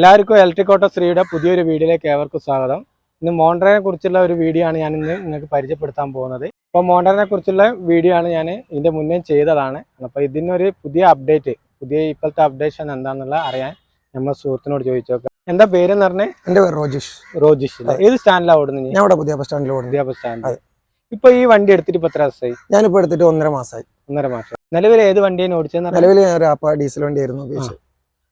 എല്ലാവർക്കും electric auto ശ്രീയുടെ പുതിയൊരു വീഡിയോയിലേക്ക് ഏവർക്കും സ്വാഗതം. ഇന്ന് മോണ്ടറിനെ കുറിച്ചുള്ള ഒരു വീഡിയോ ആണ് ഞാൻ ഇന്ന് നിങ്ങൾക്ക് പരിചയപ്പെടുത്താൻ പോകുന്നത്. അപ്പോൾ മോണ്ടറിനെ കുറിച്ചുള്ള വീഡിയോ ആണ് ഞാൻ ഇതിന്റെ മുന്നേ ചെയ്തതാണ്. അപ്പോൾ ഇതിനൊരു പുതിയ അപ്ഡേറ്റ് പുതിയ ഇപ്പോഴത്തെ അപ്ഡേഷൻ എന്താണെന്നുള്ള അറിയാൻ നമ്മൾ സുഹൃത്തിനോട് ചോദിച്ചു നോക്കാം. എന്താ പേരെന്ന് പറഞ്ഞേ? എന്റെ പേര് റോജിഷ്. റോജിഷ് ഏത് സ്റ്റാൻഡിലാണ് ഓടുന്നത് ഞാൻ ഇവിടെ പുതിയ ബസ് സ്റ്റാൻഡിൽ ഓടുന്നത്. പുതിയ ബസ് സ്റ്റാൻഡ് ഇപ്പൊ ഈ വണ്ടി എടുത്തിട്ട് ഇപ്പൊ എത്ര ദിവസമായി? ഞാനിപ്പോ എടുത്തിട്ട് ഒന്നര മാസമായി. ഒന്നര മാസം. നിലവിൽ ഏത് വണ്ടിയാണ് ഓടിച്ചത് നിലവിൽ ഞാൻ ഒരു ആപ്പ ഡീസൽ വണ്ടിയായിരുന്നു ഉപയോഗിച്ചത്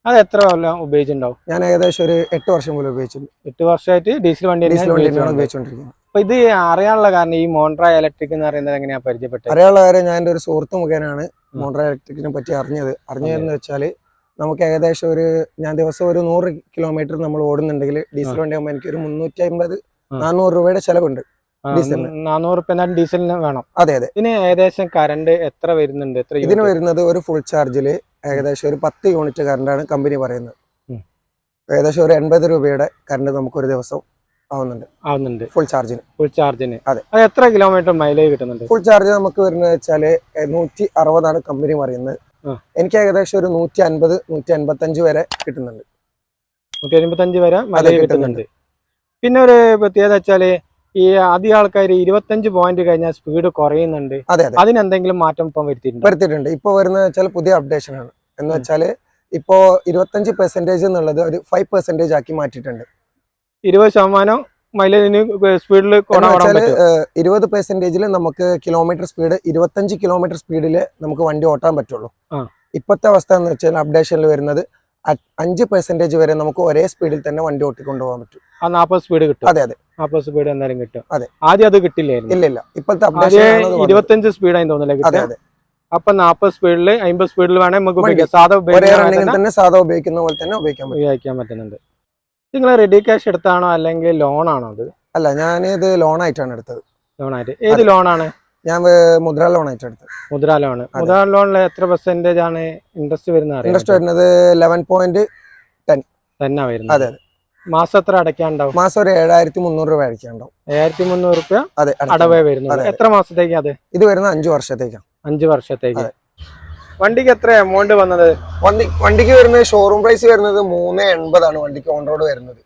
അത് എത്ര കൊല്ലം ഉപയോഗിച്ചിട്ടുണ്ടാവും? ഞാൻ ഏകദേശം ഒരു എട്ട് വർഷം മുതൽ ഉപയോഗിച്ചിട്ടുണ്ട് എട്ട് വർഷമായിട്ട് ഡീസൽ വണ്ടി ഡീസൽ വണ്ടി തന്നെയാണ് ഉപയോഗിച്ചു ഉപയോഗിച്ചുകൊണ്ടിരിക്കുന്നത് അപ്പൊ ഇത് അറിയാനുള്ള കാരണം ഈ മോണ്ട്ര ഇലക്ട്രിക് എന്ന് പറയുന്നത് എങ്ങനെയാ പരിചയപ്പെട്ടത്? അറിയാനുള്ള കാര്യം ഞാൻ എന്റെ ഒരു സുഹൃത്ത് മുഖേനയാണ് മോണ്ട്ര ഇലക്ട്രിക്കിനെ പറ്റി അറിഞ്ഞത്. അറിഞ്ഞതെന്ന് വെച്ചാൽ നമുക്ക് ഏകദേശം ഒരു ഞാൻ ദിവസം ഒരു നൂറ് കിലോമീറ്റർ നമ്മൾ ഓടുന്നുണ്ടെങ്കിൽ ഡീസൽ വണ്ടി ആകുമ്പോൾ എനിക്ക് ഒരു മുന്നൂറ്റി അമ്പത്. നാനൂറ് രൂപയുടെ ചെലവുണ്ട് ഡീസലിന്. നാനൂറ് ഡീസലിന് വേണം. അതെ അതെ. ഇതിന് ഏകദേശം കറണ്ട് എത്ര വരുന്നുണ്ട്? എത്ര ഇതിന് വരുന്നത് ഒരു ഫുൾ ചാർജിൽ ഏകദേശം ഒരു പത്ത് യൂണിറ്റ് കറണ്ടാണ് കമ്പനി പറയുന്നത്. ഏകദേശം ഒരു എൺപത് രൂപയുടെ കറണ്ട് നമുക്ക് ഒരു ദിവസം ആവുന്നുണ്ട്. ആവുന്നുണ്ട്. ഫുൾ ചാർജിന് ഫുൾ ചാർജിന് അതെ. അത് എത്ര കിലോമീറ്റർ മൈലേജ് കിട്ടുന്നുണ്ട്? ഫുൾ ചാർജ് നമുക്ക് വരുന്നത് വെച്ചാൽ നൂറ്റി അറുപതാണ് കമ്പനി പറയുന്നത്. എനിക്ക് ഏകദേശം ഒരു നൂറ്റി അൻപത് നൂറ്റി അൻപത്തി അഞ്ച് വരെ കിട്ടുന്നുണ്ട് നൂറ്റി എൺപത്തഞ്ച് വരെ മൈലേജ്. കിട്ടുന്നുണ്ട്. പിന്നെ ഒരു പ്രത്യേകത വെച്ചാൽ ഈ ആദ്യ ആൾക്കാർ ഇരുപത്തഞ്ച് പോയിന്റ് കഴിഞ്ഞാൽ സ്പീഡ് കുറയുന്നുണ്ട്. അതെ അതെ. അതിനെന്തെങ്കിലും മാറ്റം ഇപ്പം വരുത്തിയിട്ടുണ്ട്? വരുത്തിയിട്ടുണ്ട്. ഇപ്പൊ വരുന്ന വെച്ചാൽ പുതിയ അപ്ഡേഷൻ ആണ്. എന്ന് വെച്ചാൽ ഇപ്പോ ഇരുപത്തഞ്ച് പെർസെന്റേജ് എന്നുള്ളത് ഒരു ഫൈവ് പെർസെന്റേജ് ആക്കി മാറ്റിയിട്ടുണ്ട്. ഇരുപത് ശതമാനം മൈലേജിന് സ്പീഡിൽ ഇരുപത് പെർസെന്റേജിൽ നമുക്ക് കിലോമീറ്റർ സ്പീഡ് ഇരുപത്തഞ്ച് കിലോമീറ്റർ സ്പീഡിൽ നമുക്ക് വണ്ടി ഓട്ടാൻ പറ്റുള്ളൂ. ഇപ്പോഴത്തെ അവസ്ഥ എന്ന് വെച്ചാൽ അപ്ഡേഷനിൽ വരുന്നത് അഞ്ച് പെർസെന്റേജ് വരെ നമുക്ക് ഒരേ സ്പീഡിൽ തന്നെ വണ്ടി ഓട്ടിക്കൊണ്ടുപോകാൻ പറ്റും. ആ നാൽപ്പത് സ്പീഡ് കിട്ടും? അതെ അതെ. നാൽപ്പത് സ്പീഡ് എന്തായാലും കിട്ടും. അതെ. ആദ്യം അത് കിട്ടില്ലായിരുന്നു. ഇല്ല ഇല്ല. ഇപ്പോഴത്തെ അപ്ഡേഷൻ ഇരുപത്തഞ്ച് സ്പീഡായി തോന്നുന്നില്ല അതെ അതെ. അപ്പൊ നാൽപ്പത് സ്പീഡിൽ അമ്പത് സ്പീഡിൽ വേണേ നമുക്ക് ഉപയോഗിക്കാം. സാധാ തന്നെ സാധാ ഉപയോഗിക്കുന്ന പോലെ തന്നെ ഉപയോഗിക്കാൻ പറ്റും. ഉപയോഗിക്കാൻ പറ്റുന്നുണ്ട്. നിങ്ങൾ റെഡി ക്യാഷ് എടുത്താണോ അല്ലെങ്കിൽ ലോൺ ആണോ അത്? അല്ല ഞാൻ ഇത് ലോൺ ആയിട്ടാണ് എടുത്തത്. ലോൺ ആയിട്ട്. ഏത് ലോണാണ് ഞാൻ മുദ്ര ലോൺ എടുത്തത്. മുദ്ര ലോൺ. മുദ്ര ലോണിൽ എത്ര പെർസെന്റേജ് ആണ് ഇൻട്രസ്റ്റ് വരുന്നത് ഇൻട്രസ്റ്റ് വരുന്നത് ലെവൻ പോയിന്റ് ടെൻ തന്നെ വരുന്നത്. അതെ അതെ. മാസം എത്ര അടയ്ക്കാണ്ടാവും മാസം ഒരു ഏഴായിരത്തി മുന്നൂറ് രൂപ അടയ്ക്കാണ്ടാവും ഏഴായിരത്തി മുന്നൂറ് റുപ്യ അതെ അടവേ അതെ. എത്ര മാസത്തേക്ക് അത്? ഇത് വരുന്ന അഞ്ചു വർഷത്തേക്കാണ് അഞ്ചു വർഷത്തേക്ക്. വണ്ടിക്ക് എത്ര എമൗണ്ട് വന്നത്? വണ്ടി വണ്ടിക്ക് വരുന്നത് ഷോറൂം പ്രൈസ് വരുന്നത് മൂന്ന് എൺപതാണ് വണ്ടിക്ക് ഓൺ റോഡ് വരുന്നത്.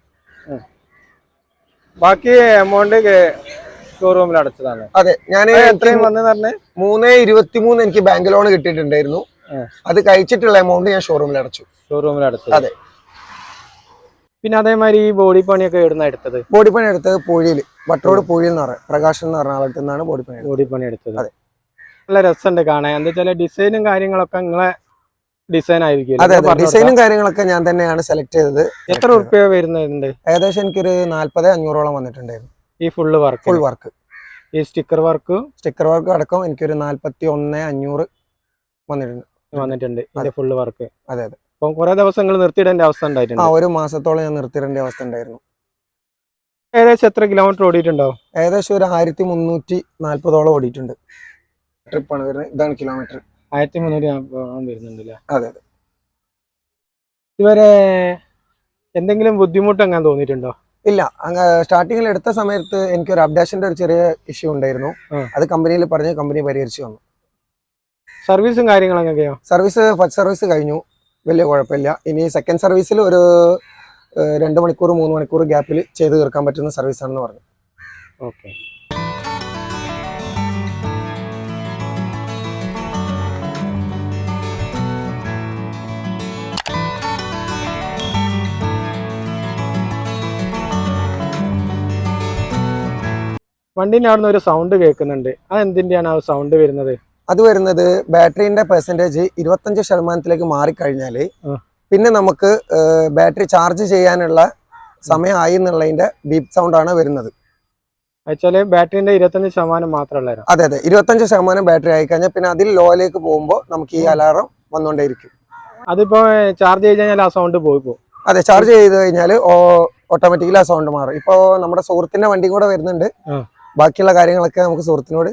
ബാക്കി എമൗണ്ട് ഷോറൂമിൽ അടച്ചതാണ്. അതെ ഞാൻ എത്രയും വന്നെന്ന് പറഞ്ഞേ? മൂന്ന് ഇരുപത്തി മൂന്ന് എനിക്ക് ബാങ്ക് ലോൺ കിട്ടിയിട്ടുണ്ടായിരുന്നു. അത് കഴിച്ചിട്ടുള്ള എമൗണ്ട് ഞാൻ ഷോറൂമിൽ അടച്ചു. ഷോറൂമിൽ അടച്ചു അതെ. പിന്നെ അതേമാതിരി ഈ ബോഡി പണിയൊക്കെ എവിടുന്ന എടുത്തത്? ബോഡി പണി എടുത്തത് പുഴയിൽ വട്ടോട് പുഴയിൽ എന്ന് പറയാം പ്രകാശൻ എന്ന് പറഞ്ഞ ആളടുത്ത് നിന്നാണ് ബോഡി പണി എടുത്തത്. ബോഡി പണി എടുത്തത്. അതെ. നല്ല രസമുണ്ട് കാണാൻ. എന്താ വെച്ചാൽ ഡിസൈനും കാര്യങ്ങളൊക്കെ നിങ്ങളെ ഡിസൈൻ ആയിരിക്കും അതെ അതെ. ഡിസൈനും കാര്യങ്ങളൊക്കെ ഞാൻ തന്നെയാണ് സെലക്ട് ചെയ്തത്. എത്ര ഉറുപ്പ്യ വരുന്നുണ്ട് ഏകദേശം എനിക്കൊരു നാല്പത് അഞ്ഞൂറോളം വന്നിട്ടുണ്ടായിരുന്നു. ഈ ഫുള്ള് വർക്ക് ഫുൾ വർക്ക് ഈ സ്റ്റിക്കർ വർക്ക് സ്റ്റിക്കർ വർക്ക് അടക്കം എനിക്കൊരു നാല്പത്തി ഒന്ന് അഞ്ഞൂറ് വന്നിട്ടുണ്ട്. വന്നിട്ടുണ്ട്. ഇതിന്റെ ഫുള്ള് വർക്ക് അതെ അതെ. അപ്പം കുറെ ദിവസങ്ങൾ നിർത്തിയിടേണ്ട അവസ്ഥ ആ ഉണ്ടായിട്ടുണ്ട് ഒരു മാസത്തോളം ഞാൻ നിർത്തിയിടേണ്ട അവസ്ഥ ഉണ്ടായിരുന്നു. ഏകദേശം എത്ര കിലോമീറ്റർ ഓടിയിട്ടുണ്ടോ? ഏകദേശം ഒരു ആയിരത്തി മുന്നൂറ്റി നാല്പതോളം ഓടിയിട്ടുണ്ട്. ട്രിപ്പാണ് വരുന്നത്. ഇതാണ് കിലോമീറ്റർ. ആയിരത്തി മുന്നൂറ് വരുന്നുണ്ടല്ലേ അതെ അതെ. ഇതുവരെ എന്തെങ്കിലും ബുദ്ധിമുട്ട് അങ്ങനെ തോന്നിയിട്ടുണ്ടോ? ഇല്ല അങ്ങ് സ്റ്റാർട്ടിങ്ങിൽ എടുത്ത സമയത്ത് എനിക്ക് ഒരു അപ്ഡേഷന്റെ ഒരു ചെറിയ ഇഷ്യൂ ഉണ്ടായിരുന്നു. അത് കമ്പനിയിൽ പറഞ്ഞ് കമ്പനി പരിഹരിച്ചു വന്നു സർവീസും കാര്യങ്ങളൊക്കെയോ സർവീസ് ഫസ്റ്റ് സർവീസ് കഴിഞ്ഞു. വലിയ കുഴപ്പമില്ല. ഇനി സെക്കൻഡ് സർവീസിൽ ഒരു രണ്ട് മണിക്കൂർ മൂന്ന് മണിക്കൂർ ഗ്യാപ്പിൽ ചെയ്ത് തീർക്കാൻ പറ്റുന്ന സർവീസാണെന്ന് പറഞ്ഞു. ഓക്കെ വണ്ടീന്റെ അവിടുന്ന് ഒരു സൗണ്ട് കേൾക്കുന്നുണ്ട്. അത് എന്തിന്റെയാണ് ആ സൗണ്ട് വരുന്നത്? അത് വരുന്നത് ബാറ്ററിന്റെ പെർസെന്റേജ് ഇരുപത്തഞ്ച് ശതമാനത്തിലേക്ക് മാറിക്കഴിഞ്ഞാൽ ആ. പിന്നെ നമുക്ക് ബാറ്ററി ചാർജ് ചെയ്യാനുള്ള സമയമായി എന്നുള്ളതിന്റെ ബീപ് സൗണ്ട് ആണ് വരുന്നത്. വെച്ചാൽ ബാറ്ററിന്റെ ഇരുപത്തഞ്ച് ശതമാനം മാത്രമല്ല അതെ അതെ. ഇരുപത്തഞ്ച് ശതമാനം ബാറ്ററി ആയി കഴിഞ്ഞാൽ പിന്നെ അതിൽ ലോയിലേക്ക് പോകുമ്പോൾ നമുക്ക് ഈ അലാറം വന്നുകൊണ്ടേയിരിക്കും. അതിപ്പോ ചാർജ് ചെയ്ത് കഴിഞ്ഞാൽ ആ സൗണ്ട് പോയി പോകും. അതെ ചാർജ് ചെയ്ത് കഴിഞ്ഞാൽ ഓട്ടോമാറ്റിക്കലി ആ സൗണ്ട് മാറും. ഇപ്പോ നമ്മുടെ സുഹൃത്തിന്റെ വണ്ടി കൂടെ വരുന്നുണ്ട്. ബാക്കിയുള്ള കാര്യങ്ങളൊക്കെ നമുക്ക് സുഹൃത്തിനോട്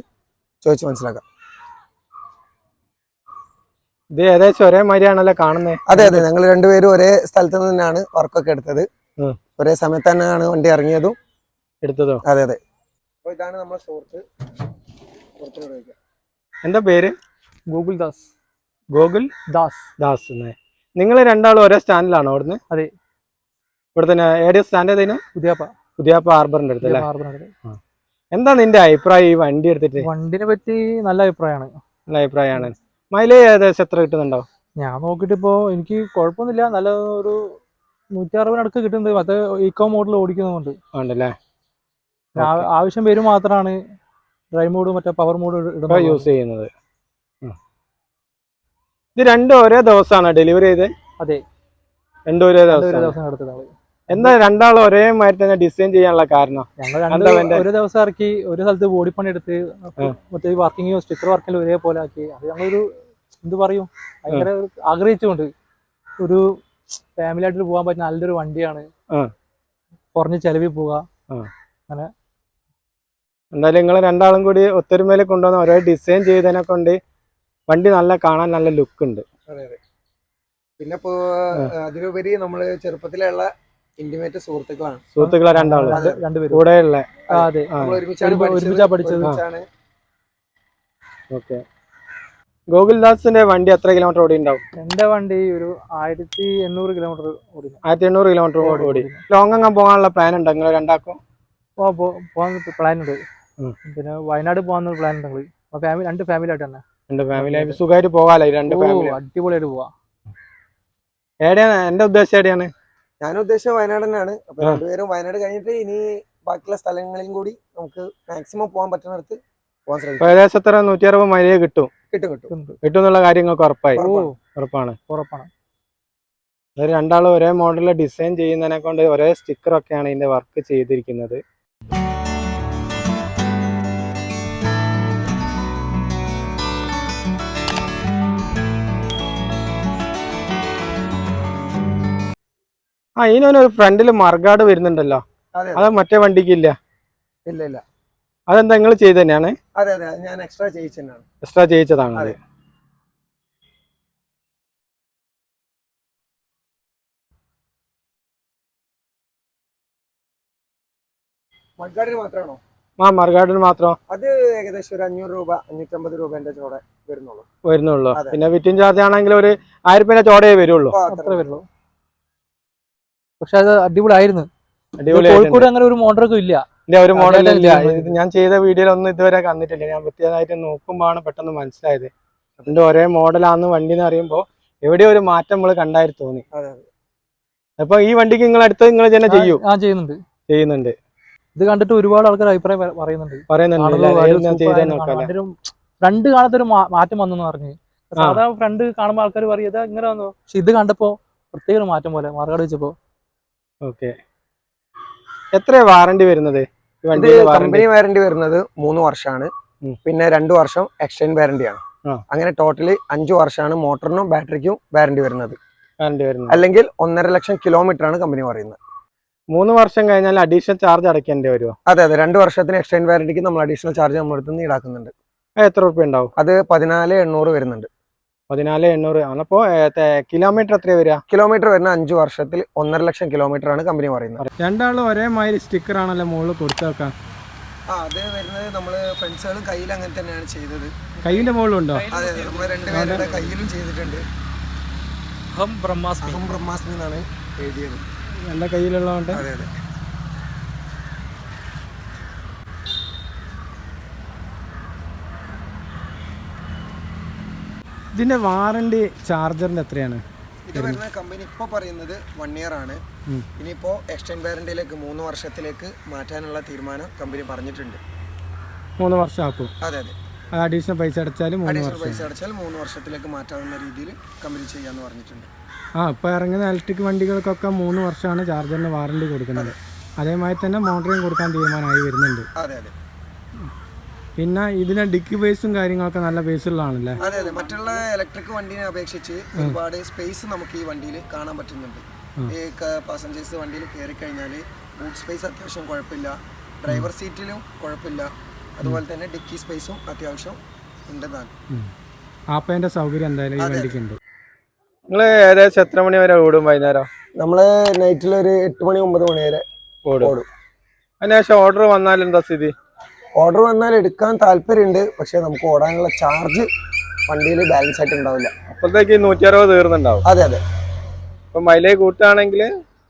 ചോദിച്ച് മനസ്സിലാക്കാം. ഇത് ഏകദേശം ഒരേ മാതിരിയാണല്ലോ കാണുന്നത് അതെ അതെ. ഞങ്ങൾ രണ്ടുപേരും ഒരേ സ്ഥലത്ത് നിന്നാണ് വർക്കൊക്കെ എടുത്തത്. ഒരേ സമയത്ത് തന്നെയാണ് വണ്ടി ഇറങ്ങിയതും. എടുത്തതോ? അതെ അതെ. അപ്പോൾ ഇതാണ് നമ്മുടെ സുഹൃത്ത്. സുഹൃത്തിനോട്. എന്താ പേര്? ഗൂഗിൾ ദാസ്. ഗോകുൽ ദാസ്. ദാസ് നിങ്ങൾ രണ്ടാളും ഒരേ സ്റ്റാൻഡിലാണോ അവിടുന്ന്? അതെ. ഇവിടെ തന്നെ ഏടിയ സ്റ്റാൻഡ് ഏതായിരുന്നു പുതിയാപ്പ. പുതിയാപ്പ ഹാർബറിന്റെ അടുത്ത് ഹാർബറിന്റെ ഹാർബറിനടുത്ത് എന്താ നിന്റെ അഭിപ്രായം ഈ വണ്ടി എടുത്തിട്ട്? വണ്ടിനെ പറ്റി നല്ല അഭിപ്രായമാണ് നല്ല അഭിപ്രായമാണ് മൈലേജ് ഏകദേശം എത്ര കിട്ടുന്നുണ്ടോ? ഞാൻ നോക്കിയിട്ട് ഇപ്പോ എനിക്ക് കുഴപ്പമൊന്നുമില്ല. നല്ല ഒരു നൂറ്റി അറുപതിനടുക്ക് കിട്ടുന്നുണ്ട്. മറ്റേ ഈക്കോ മോഡിൽ ഓടിക്കുന്നതുകൊണ്ട്. ഉണ്ടല്ലേ? ആ- ആവശ്യം വരും മാത്രമാണ് ഡ്രൈ മോഡ് മറ്റേ പവർ മോഡ് ഇടുന്നത്. യൂസ് ചെയ്യുന്നത്. ഇത് രണ്ടും ഒരേ ദിവസമാണ് ഡെലിവറി ചെയ്ത്? അതെ. രണ്ടും ഒരേ ദിവസം ദിവസം എടുത്തത് എന്താ രണ്ടാളും ഒരേ മാതിരി തന്നെ ഡിസൈൻ ചെയ്യാനുള്ള കാരണം? ഞങ്ങൾ ഒരു ദിവസം ഇറക്കി ഒരു സ്ഥലത്ത് ബോഡി പണി എടുത്ത് മറ്റേ വർക്കിംഗ് സ്റ്റിക്കർ വർക്കെല്ലാം ഒരേപോലെ ആക്കി. അത് ഞങ്ങളൊരു എന്ത് പറയും? ഭയങ്കര ഒരു ആഗ്രഹിച്ചുകൊണ്ട് ഒരു ഫാമിലി ആയിട്ട് പോകാൻ പറ്റുന്ന നല്ലൊരു വണ്ടിയാണ്. കുറഞ്ഞ ചെലവിൽ പോവുക. അങ്ങനെ. എന്തായാലും നിങ്ങൾ രണ്ടാളും കൂടി ഒത്തൊരുമയിൽ കൊണ്ടുവന്ന ഒരേ ഡിസൈൻ ചെയ്തതിനെ കൊണ്ട് വണ്ടി നല്ല കാണാൻ നല്ല ലുക്ക് ഉണ്ട്. അതെ അതെ. പിന്നെ ഇപ്പോ അതിലുപരി നമ്മൾ ചെറുപ്പത്തിലുള്ള ഇന്റിമേറ്റ് സുഹൃത്തുക്കളാണ്. സുഹൃത്തുക്കളെ രണ്ടാൾ. രണ്ടുപേരും. ആ, അതെ. ഒരുമിച്ചാണ് ഒരുമി- ഒരുമിച്ചാ പഠിച്ചത്. ഓക്കെ. ഗോകുൽദാസിന്റെ വണ്ടി എത്ര കിലോമീറ്റർ ഓടി ഉണ്ടാവും എന്റെ വണ്ടി ഒരു ആയിരത്തി എണ്ണൂറ് കിലോമീറ്റർ ഓടി ആയിരത്തി എണ്ണൂറ് കിലോമീറ്റർ ഓടി. ലോങ് അങ്ങ് പോകാനുള്ള പ്ലാൻ ഉണ്ടോ? നിങ്ങൾ രണ്ടാക്കും? പോ- പോ- പോകാൻ പ്ലാൻ ഉണ്ട്. പിന്നെ വയനാട് പോകാൻ പ്ലാൻ ഉണ്ട് നിങ്ങൾ ഫാമിലി രണ്ട് ഫാമിലി ആയിട്ട് തന്നെ. രണ്ട് ഫാമിലി ആയിട്ട് സുഖമായിട്ട് പോകാലോ ഈ രണ്ട് ഫാമിലി അടിപൊളിയായിട്ട് പോവാ. എവിടെയാണ് എന്റെ ഉദ്ദേശം എവിടെയാണ് ഞാൻ ഉദ്ദേശിച്ച വയനാട് തന്നെയാണ് അപ്പൊ. രണ്ടുപേരും വയനാട് കഴിഞ്ഞിട്ട് ഇനി ബാക്കിയുള്ള സ്ഥലങ്ങളിലും കൂടി നമുക്ക് മാക്സിമം പോകാൻ പറ്റുന്നിടത്ത് പോകാൻ ശ്രമിക്കും. ഏകദേശം എത്ര? നൂറ്റി അറുപത് മൈലേജ് കിട്ടും. കിട്ടും കിട്ടും. കിട്ടും. എന്നുള്ള കാര്യങ്ങൾക്ക് ഉറപ്പായി. ഉറപ്പാണ്. ഉറപ്പാണ്. അത് രണ്ടാളും ഒരേ മോഡലിൽ ഡിസൈൻ ചെയ്യുന്നതിനെ കൊണ്ട് ഒരേ സ്റ്റിക്കറൊക്കെയാണ് ഇതിന്റെ വർക്ക് ചെയ്തിരിക്കുന്നത്. ആ ഇതിനൊരു ഫ്രണ്ടിൽ മർഗാട് വരുന്നുണ്ടല്ലോ. അതെ അത്. മറ്റേ വണ്ടിക്ക് ഇല്ല ഇല്ല. ഇല്ല അതെന്താ നിങ്ങൾ ചെയ്ത് തന്നെയാണ്? അതെ അതെ. ഞാൻ എക്സ്ട്രാ ചെയ്യിച്ചതാണ് എക്സ്ട്രാ ചെയ്യിച്ചതാണ് അത്. മഡ്ഗാർഡിന് മാത്രമാണോ? ആ മർഗാടിന് മാത്രം അത് ഏകദേശം ഒരു അഞ്ഞൂറ് രൂപ അഞ്ഞൂറ്റമ്പത് രൂപേന്റെ ചോടെ വരുന്നുള്ളൂ. വരുന്നുള്ളൂ. പിന്നെ വിറ്റിൻ ചാർജ് ആണെങ്കിൽ ഒരു ആയിരം രൂപ ചോടേ വരുള്ളൂ. അത്ര വരുള്ളൂ. പക്ഷെ അത് അടിപൊളിയായിരുന്നു. കോഴിക്കോട് അങ്ങനെ ഒരു മോഡലൊക്കെ ഇല്ല. ഇല്ല ഒരു മോഡൽ ഇല്ല. ഇത് ഞാൻ ചെയ്ത വീഡിയോയിൽ ഒന്നും ഇതുവരെ കണ്ടിട്ടില്ല. ഞാൻ പ്രത്യേകമായിട്ട് നോക്കുമ്പോഴാണ് പെട്ടെന്ന് മനസ്സിലായത്. അതിന്റെ ഒരേ മോഡലാന്ന് വണ്ടി എന്ന് അറിയുമ്പോൾ എവിടെയോ ഒരു മാറ്റം നമ്മൾ കണ്ടായി തോന്നി. അപ്പൊ ഈ വണ്ടിക്ക് നിങ്ങൾ അടുത്ത് നിങ്ങൾ തന്നെ ചെയ്യൂ. ആ ചെയ്യുന്നുണ്ട്. ചെയ്യുന്നുണ്ട്. ഇത് കണ്ടിട്ട് ഒരുപാട് ആൾക്കാർ അഭിപ്രായം പറയുന്നുണ്ട്. പറയുന്നുണ്ട്. ഫ്രണ്ട് കാണാത്തൊരു മാറ്റം വന്നെന്ന് പറഞ്ഞു. സാധാ ഫ്രണ്ട് കാണുമ്പോൾ ആൾക്കാർ പറയും ഇതാ ഇങ്ങനെ വന്നു? പക്ഷെ ഇത് കണ്ടപ്പോ പ്രത്യേക ഒരു മാറ്റം പോലെ മറുകട വെച്ചപ്പോ ഓക്കെ. എത്ര വാറണ്ടി വരുന്നത്? കമ്പനി വാറണ്ടി വരുന്നത് മൂന്ന് വർഷമാണ്. പിന്നെ രണ്ടു വർഷം എക്സ്റ്റൈൻ വാറണ്ടിയാണ്. അങ്ങനെ ടോട്ടലി അഞ്ചു വർഷമാണ് മോട്ടറിനും ബാറ്ററിക്കും വാറണ്ടി വരുന്നത്. അല്ലെങ്കിൽ ഒന്നര ലക്ഷം കിലോമീറ്റർ ആണ് കമ്പനി പറയുന്നത്. മൂന്ന് വർഷം കഴിഞ്ഞാൽ അഡീഷണൽ ചാർജ് അടയ്ക്കേണ്ടി വരുമോ അതെ അതെ. രണ്ട് വർഷത്തിന് എക്സ്റ്റൈൻ വാറണ്ടിക്ക് നമ്മൾ അഡീഷണൽ ചാർജ് നിന്ന് ഈടാക്കുന്നുണ്ട്. എത്ര റുപ്യ ഉണ്ടാവും? അത് പതിനാല് എണ്ണൂറ് വരുന്നുണ്ട്. പതിനാല് എണ്ണൂറ്. അപ്പോ കിലോമീറ്റർ എത്രയാ വരിക? കിലോമീറ്റർ വരുന്ന അഞ്ചു വർഷത്തിൽ ഒന്നര ലക്ഷം കിലോമീറ്റർ ആണ് കമ്പനി പറയുന്നത്. രണ്ടാളും ഒരേ മാതിരി സ്റ്റിക്കർ ആണല്ലോ മുകളിൽ കൊടുത്തു വെക്കാം ആ അത് വരുന്നത് നമ്മൾ ഫ്രണ്ട്സുകളും കയ്യിൽ അങ്ങനെ തന്നെയാണ് ചെയ്തത്. കൈയിന്റെ മുകളിലുണ്ടോ അതെ അതെ നമ്മൾ രണ്ടുപേരുടെ കയ്യിലും ചെയ്തിട്ടുണ്ട്. ഹം ബ്രഹ്മാസ്മി. ഹം ബ്രഹ്മാസ്മി എന്നാണ് എഴുതിയത്. എന്റെ കയ്യിലുള്ളതുകൊണ്ട്? അതെ അതെ. ഇതിന്റെ വാറണ്ടി ചാർജറിന്റെ എത്രയാണ്? ഇത് വരുന്ന കമ്പനി ഇപ്പോൾ പറയുന്നത് വൺ ഇയർ ആണ്. ഇനിയിപ്പോൾ എക്സ്റ്റൻഡ് വാറണ്ടിയിലേക്ക് മൂന്ന് വർഷത്തിലേക്ക് മാറ്റാനുള്ള തീരുമാനം കമ്പനി പറഞ്ഞിട്ടുണ്ട്. മൂന്ന് വർഷം ആക്കും അതെ. അതെ അഡീഷണൽ പൈസ അടച്ചാൽ മൂന്ന് വർഷം. പൈസ അടച്ചാൽ മൂന്ന് വർഷത്തിലേക്ക് മാറ്റാവുന്ന രീതിയിൽ കമ്പനി ചെയ്യാന്ന് പറഞ്ഞിട്ടുണ്ട്. ആ ഇപ്പൊ ഇറങ്ങുന്ന ഇലക്ട്രിക് വണ്ടികൾക്കൊക്കെ മൂന്ന് വർഷമാണ് ചാർജറിന് വാറണ്ടി കൊടുക്കുന്നത്. അതേമാതിരി തന്നെ മോട്ടറിങ് കൊടുക്കാൻ തീരുമാനമായി വരുന്നുണ്ട്. അതെ അതെ. പിന്നെ ഇതിന് ഡിക്കി ബേസും കാര്യങ്ങളൊക്കെ നല്ല ബേസുള്ളതാണല്ലേ അതെ അതെ. മറ്റുള്ള ഇലക്ട്രിക് വണ്ടിനെ അപേക്ഷിച്ച് ഒരുപാട് സ്പേസ് നമുക്ക് ഈ വണ്ടിയിൽ കാണാൻ പറ്റുന്നുണ്ട്. ഈ പാസഞ്ചേഴ്സ് വണ്ടിയിൽ കയറി കഴിഞ്ഞാൽ ബൂട്ട് സ്പേസ് അത്യാവശ്യം കുഴപ്പമില്ല. ഡ്രൈവർ സീറ്റിലും കുഴപ്പമില്ല. അതുപോലെ തന്നെ ഡിക്കി സ്പേസും അത്യാവശ്യം ഉണ്ടെന്നാണ്. ആപ്പേന്റെ സൗകര്യം എന്തായാലും ഈ വണ്ടിക്ക് ഉണ്ട് നിങ്ങൾ ഏകദേശം എത്ര മണി വരെ ഓടും വൈകുന്നേരം? നമ്മൾ നൈറ്റിൽ ഒരു എട്ട് മണി ഒമ്പത് മണി വരെ ഓടും. ഓടും. അതിനുശേഷം ഓർഡർ വന്നാൽ എന്താ സ്ഥിതി? ഓർഡർ വന്നാൽ എടുക്കാൻ താല്പര്യമുണ്ട് പക്ഷെ നമുക്ക് ഓടാനുള്ള ചാർജ് വണ്ടിയിൽ ബാലൻസ് ആയിട്ട് ഉണ്ടാവില്ല. അപ്പോഴത്തേക്ക് നൂറ്റി അറുപത് തീർന്നുണ്ടാവും അതെ അതെ. ഇപ്പൊ മൈലേജ് കൂട്ടുകയാണെങ്കിൽ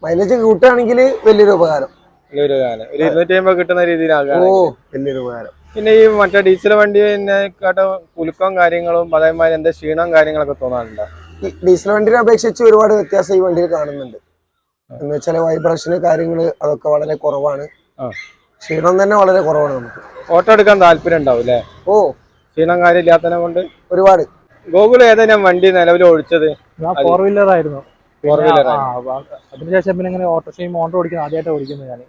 മൈലേജ് കൂട്ടുകയാണെങ്കിൽ വലിയൊരു ഉപകാരം. വലിയൊരു ഉപകാരം. ഒരു ഇരുന്നൂറ്റി അമ്പത് കിട്ടുന്ന ഓ രീതിയിലാകാം വലിയൊരു ഉപകാരം. പിന്നെ ഈ മറ്റേ ഡീസൽ വണ്ടി കേട്ടോ കുലുക്കവും കാര്യങ്ങളും അതേമാതിരി എന്താ ക്ഷീണവും കാര്യങ്ങളൊക്കെ തോന്നാറുണ്ടോ? ഡീസൽ വണ്ടിനെ അപേക്ഷിച്ച് ഒരുപാട് വ്യത്യാസം ഈ വണ്ടിയിൽ കാണുന്നുണ്ട്. എന്ന് വെച്ചാൽ വൈബ്രേഷന് കാര്യങ്ങൾ അതൊക്കെ വളരെ കുറവാണ്. ക്ഷീണം തന്നെ വളരെ കുറവാണ് നമുക്ക്. ഓട്ടോ എടുക്കാൻ താല്പര്യം ഉണ്ടാവും അല്ലേ ഓ. ക്ഷീണം കാര്യമില്ലാത്തതിനെ കൊണ്ട്? ഒരുപാട്. ഗോകുൽ ഏതാ ഞാൻ വണ്ടി നിലവിൽ ഒഴിച്ചത് ഞാൻ ഫോർ വീലർ ആയിരുന്നു. Four പിന്നെ wheeler ആ, ആ, അതിനുശേഷം പിന്നെ ഇങ്ങനെ ഓട്ടോറിക്ഷയും ഓട്ടോ ഓടിക്കുന്നു ആദ്യമായിട്ട് ഓടിക്കുന്നത് ഞാൻ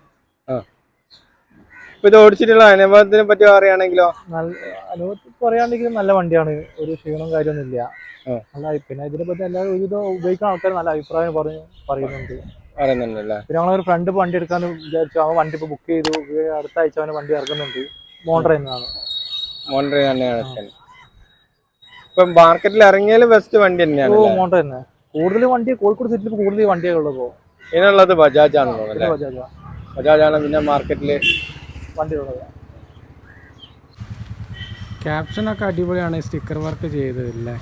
ഇപ്പൊ ഇത് ഓടിച്ചിട്ടുള്ള അനുഭവത്തിനെ പറ്റി പറയുകയാണെങ്കിലോ? നല്ല അനുഭവത്തിൽ പറയുകയാണെങ്കിൽ നല്ല വണ്ടിയാണ്. ഒരു ക്ഷീണവും കാര്യമൊന്നും ഇല്ല ആ. നല്ല പിന്നെ ഇതിനെ പറ്റി എല്ലാവരും ഒരുവിധം ഉപയോഗിക്കുന്ന ആൾക്കാർ നല്ല അഭിപ്രായം പറഞ്ഞ് പറയുന്നുണ്ട്. പറയുന്നുണ്ടല്ലേ പിന്നെ ഞങ്ങളൊരു ഫ്രണ്ട് വണ്ടി എടുക്കാന്ന് വിചാരിച്ചു. അവൻ വണ്ടി ഇപ്പൊ ബുക്ക് ചെയ്തു. അടുത്ത ആഴ്ച അവന് വണ്ടി ഇറങ്ങുന്നുണ്ട്. മോണ്ടർ എന്നാണ് മോണ്ടർ തന്നെയാണ്. ഇപ്പൊ മാർക്കറ്റിൽ ഇറങ്ങിയാലും ബെസ്റ്റ് വണ്ടി തന്നെയാണ് ഓ മോണ്ടർ തന്നെ കൂടുതൽ വണ്ടി കോഴിക്കോട് സിറ്റിയിൽ കൂടുതൽ വണ്ടിയാണ് ഉള്ളപ്പോ ഇതിനുള്ളത് ബജാജ് ആണല്ലോ ബജാജ് ബജാജ് ആണ് പിന്നെ മാർക്കറ്റിൽ വണ്ടി ഉള്ളത്. ക്യാപ്ഷനൊക്കെ അടിപൊളിയാണ്. Sticker work ചെയ്തതല്ലേ?